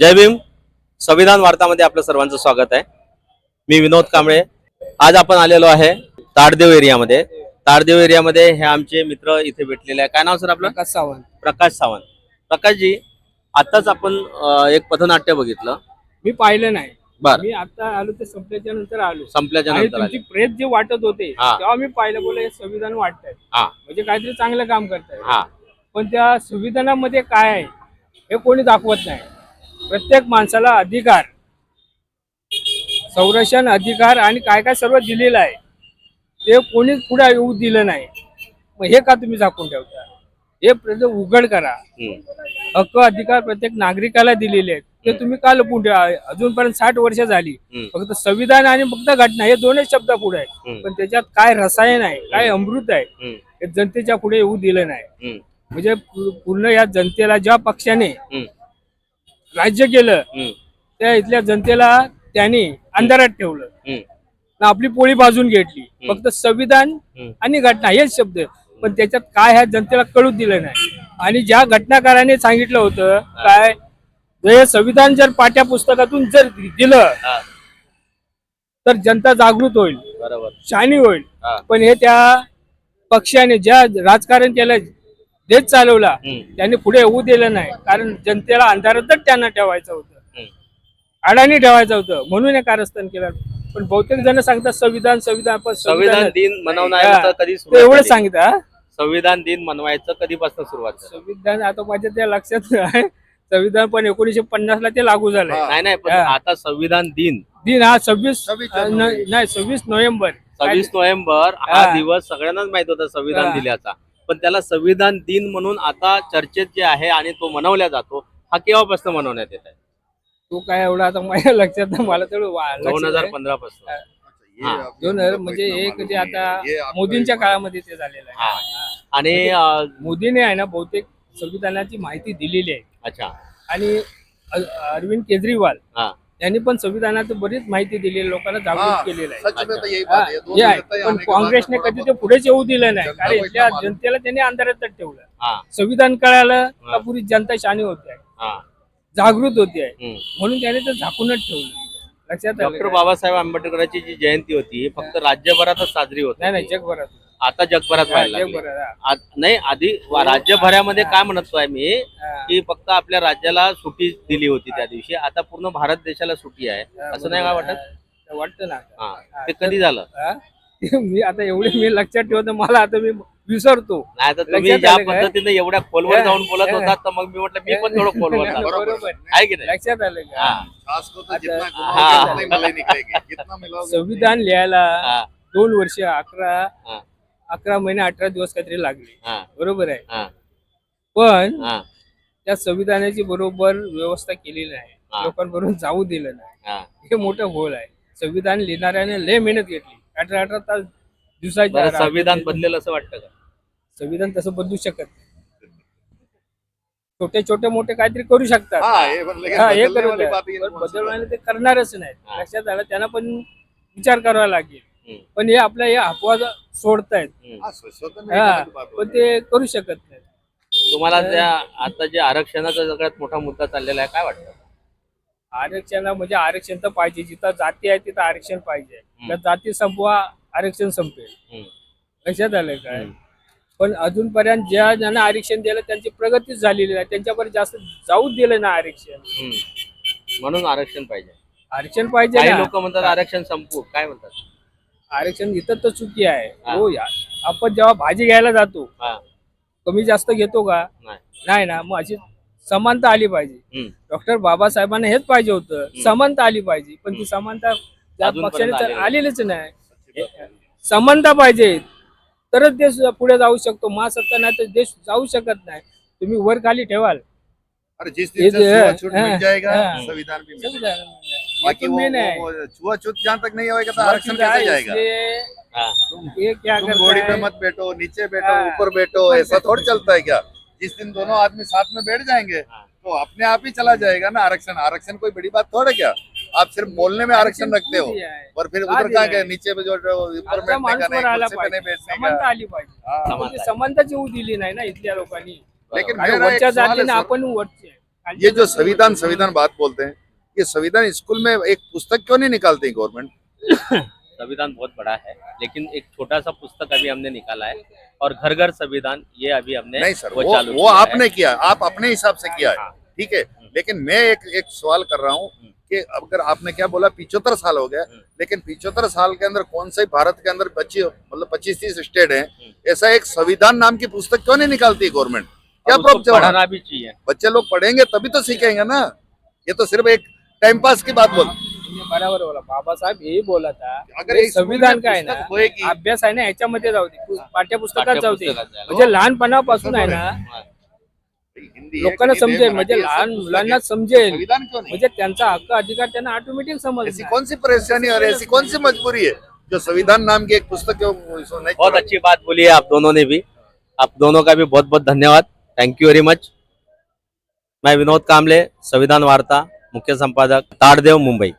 जय भीम. संविधान वार्तामध्ये आपलं सर्वांचं स्वागत आहे. मी विनोद कांबळे. आज आपण आलेलो आहे ताडदेव एरियामध्ये. ताडदेव एरियामध्ये हे आमचे मित्र इथे भेटलेले आहे काय नाव सर आपलं? प्रकाश सावंत. प्रकाश सावंत. प्रकाशजी आताच आपण अं, एक पथनाट्य बघितलं. मी पाहिलं नाही. बर. मी आता आलो ते संपल्याच्या नंतर आलो. संपल्याच्या आणि नंतर तुमची आले प्रेस जे वाटत होते हा. तेव्हा मी पाहिलं बोल हे संविधान वाटतंय. हा. म्हणजे काहीतरी चांगलं काम करताय. हा. पण त्या संविधानामध्ये काय आहे हे कोणी दाखवत नाही. प्रत्येक माणसाला अधिकार संरक्षण अधिकार आणि काय काय सर्व दिलेलं आहे ते कोणीच पुढे येऊ दिलं नाही मग हे का तुम्ही झाकून ठेवता हे प्रत्येक उघड करा. हक्क अधिकार प्रत्येक नागरिकाला दिलेले आहेत ते तुम्ही का लपून ठेवा अजूनपर्यंत साठ वर्ष झाली. फक्त संविधान आणि फक्त घटना हे दोनच शब्द पुढे आहे हम्म. पण त्याच्यात काय रसायन आहे काय अमृत आहे. हे जनतेच्या पुढे येऊ दिलं नाही. म्हणजे पूर्ण या जनतेला ज्या पक्षाने. राज्य केलं. त्या इथल्या जनतेला त्यांनी अंधारात ठेवलं. आणि आपली पोळी बाजून घेतली फक्त संविधान. आणि घटना हेच शब्द पण त्याच्यात काय ह्या जनतेला कळूच दिलं नाही आणि ज्या घटनाकाराने सांगितलं होतं काय हे संविधान जर पाठ्या पुस्तकातून जर दिलं. तर जनता जागृत होईल बरोबर शानी होईल. पण हे त्या पक्षाने ज्या राजकारण केलं देश चालवला. त्यांनी पुढे येऊ दिलं नाही कारण जनतेला अंधारातच त्यांना ठेवायचं होतं. अडाणी ठेवायचं होतं म्हणून हे कारस्थान केलं पण बहुतेक जण सांगतात संविधान संविधान पण संविधान दिन हा. कधी सुरुवात एवढं हा? संविधान दिन मनवायचं कधीपासून सुरुवात संविधान आता माझ्या त्या लक्षात आहे संविधान पण एकोणीशे पन्नास ला ते लागू झालं नाही नाही पण. आता संविधान दिन दिन हा सव्वीस नाही सव्वीस नोव्हेंबर सव्वीस नोव्हेंबर हा. दिवस सगळ्यांनाच माहीत होता संविधान हा. दिल्याचा पण त्याला संविधान दिन म्हणून आता चर्चेत जे आहे आणि तो मनवला जातो हा केव्हापासून मनवण्यात येत आहे? तो काय एवढा आता माझ्या लक्षात नाही मला तेवढं वा- दोन हजार. पंधरा पासून हाँ, दोन हजार म्हणजे एक जे आता मोदींच्या एक- काळामध्ये ते झालेलं आहे. आणि अं, मोदीने आहे ना बहुतेक संविधानाची माहिती दिलेली आहे. अच्छा. आणि अ- अरविंद केजरीवाल हा. यांनी पण संविधानात बरीच माहिती दिलेली आहे, लोकांना जागृत केलेलं आहे. पण काँग्रेसने कधी ते पुढेच येऊ दिलं नाही. कारण इथल्या जनतेला त्यांनी अंधारातच ठेवलं. संविधान कळालं. का पुरी जनता शानी होते आहे. हा. जागृत होती आहे. म्हणून त्याने ते झाकूनच ठेवलं. लक्षात डॉक्टर? बाबासाहेब आंबेडकरांची जी जयंती होती फक्त राज्यभरातच साजरी होत नाही. जगभरात आता जगभरात हा, व्हायला लागली. हा. नाही आधी राज्यभरामध्ये काय म्हणतोय मी हा. की फक्त आपल्या राज्याला सुट्टी दिली होती त्या दिवशी आता पूर्ण भारत देशाला सुट्टी आहे असं नाही का वाटत हा, वाटतं ना हा ते कधी झालं हा? मी आता एवढे मी लक्षात ठेवतो मला आता मी विसरतो नाही तर तुम्ही लक्षात ज्या आलं काय? पद्धतीने एवढ्या खोलवर हा, जाऊन बोलत हा. होतात तर मग मी म्हटलं मी पण थोडं खोलवर जातो. बरोबर आहे की नाही लक्षात आलं का हा. छाछ को तो अच्छा, जितना हाँ। घुमाओगे उतना ही मलाई निकलेगी जितना मिलाओगे संविधान लिहायला हा, दोन वर्ष अकरा हा, अकरा महिने अठरा दिवस काहीतरी लागले. हा, बरोबर आहे? हा, पण हा, त्या संविधानाची बरोबर व्यवस्था केलेली नाही. हा. लोकांबरोबर जाऊ दिलं नाही. हा. हे मोठं गोल आहे. संविधान लिहिणाऱ्याने लय मेहनत घेतली. अठरा अठरा तास रात्री- संविधान बदलेल असं वाटतं का? संविधान तसं बदलू शकत नाही. छोटे छोटे मोठे काहीतरी करू शकतात. हाँ हा, हे ही बदलवायला है? ते करणारच नाही. लक्षात आलं त्यांना पण विचार करावा लागेल. पण हे आपल्या हे अपवाद सोडतायत. हाँ, हा पण ते करू शकत नाही तुम्हाला त्या आता जे आरक्षणाचा सगळ्यात मोठा मुद्दा चाललेला आहे काय वाटतं? आरक्षण म्हणजे आरक्षण तर पाहिजे. जिथं जाती आहे तिथं आरक्षण पाहिजे. त्या जाती संपवा आरक्षण संपेल. हम्म, लक्षात आलं काय. पण अजूनपर्यंत ज्या ज्यांना आरक्षण दिलं त्यांची प्रगतीच झालेली नाही. त्यांच्यापर्यंत जास्त जाऊच दिलं ना आरक्षण. म्हणून आरक्षण पाहिजे. आरक्षण पाहिजे लोक म्हणतात आरक्षण संपू. काय म्हणतात? आरक्षण इथं तर चुकी आहे. हा. या. आपण जेव्हा भाजी घ्यायला जातो हा. कमी जास्त घेतो का? नाही. नाही ना मग अशी समानता आली पाहिजे. डॉक्टर बाबासाहेबांना हेच पाहिजे होतं. समानता आली पाहिजे. पण ती समानता त्या पक्षाने तर आलेली आलेलीच नाही. समानता पाहिजे. तरच देश पुढे जाऊ शकतो. महासत्ता नाही तर देश जाऊ शकत नाही. तुम्ही वर खाली ठेवाल। संविधान रहे बाकी? वो वो- छुआछूत जहाँ तक नहीं होगा तो आरक्षण कैसे जाएगा? हा. ये क्या तुम घोड़ी पे मत बैठो नीचे बैठो हाँ। ऊपर बैठो ऐसा थोड़ी चलता है क्या? जिस दिन दोनों आदमी साथ में बैठ जाएँगे हाँ। तो अपने आप ही चला जाएगा ना आरक्षण? आरक्षण कोई बड़ी बात थोड़ा क्या? आप सिर्फ़ बोलने में आरक्षण रखते हो और फिर उधर कहाँ गए है? नीचे पे जो ऊपर बैठने का का। समानताच येऊ दिली नाही ना इथल्या लोकांनी? लेकिन है जो संविधान संविधान बात बोलते हैं ये संविधान स्कूल में एक पुस्तक क्यों नहीं निकालती गवर्नमेंट संविधान बहुत बड़ा है लेकिन एक छोटा सा पुस्तक अभी हमने निकाला है और घर घर संविधान ये अभी हमने नहीं सर वो चालू वो किया है। आपने किया आप अपने हिसाब से किया है हाँ। ठीक है लेकिन मैं एक एक सवाल कर रहा हूँ कि अगर आपने क्या बोला पिछहत्तर साल हो गया हम्म। लेकिन पिछहत्तर साल के अंदर कौन से भारत के अंदर पच्चीस मतलब पच्चीस तीस स्टेट है हम्म। ऐसा एक संविधान नाम की पुस्तक क्यों नहीं निकालती गवर्नमेंट क्या प्रॉब्लम पढ़ाना भी चाहिए बच्चे लोग पढ़ेंगे तभी तो सीखेंगे ना ये तो सिर्फ़ एक टाइम पास की बात बोल. बरोबर बोला. बाबासाहेब हे बोला था अगर हे एक स्कूल संविधान काय ना? पुस्तक अभ्यास आहे ना ह्याच्यामध्ये जाऊ दे. पु- पाठ्यपुस्तकात जाऊ दे. पाठ्यपुस्तकात. म्हणजे लहानपणापासून आहे ना हा. हिंदी है, लोकांना है, समजेल. मराठी म्हणजे है, लहान पुस्तक. मुलांना है. समजेल. संविधान क्यों नहीं? म्हणजे त्यांचा हक्क अधिकार त्यांना ऑटोमॅटिक ऐसी समजणार कौन सी परेशानी और ऐसी कौन सी मजबूरी है जो संविधान नाम की एक पुस्तक है, नहीं बहुत अच्छी बात बोली है आप दोनों ने भी। आप दोनों का भी बहुत बहुत धन्यवाद। थैंक यू वेरी मच मैं विनोद कामले संविधान वार्ता। मुख्य संपादक ताड़देव मुंबई.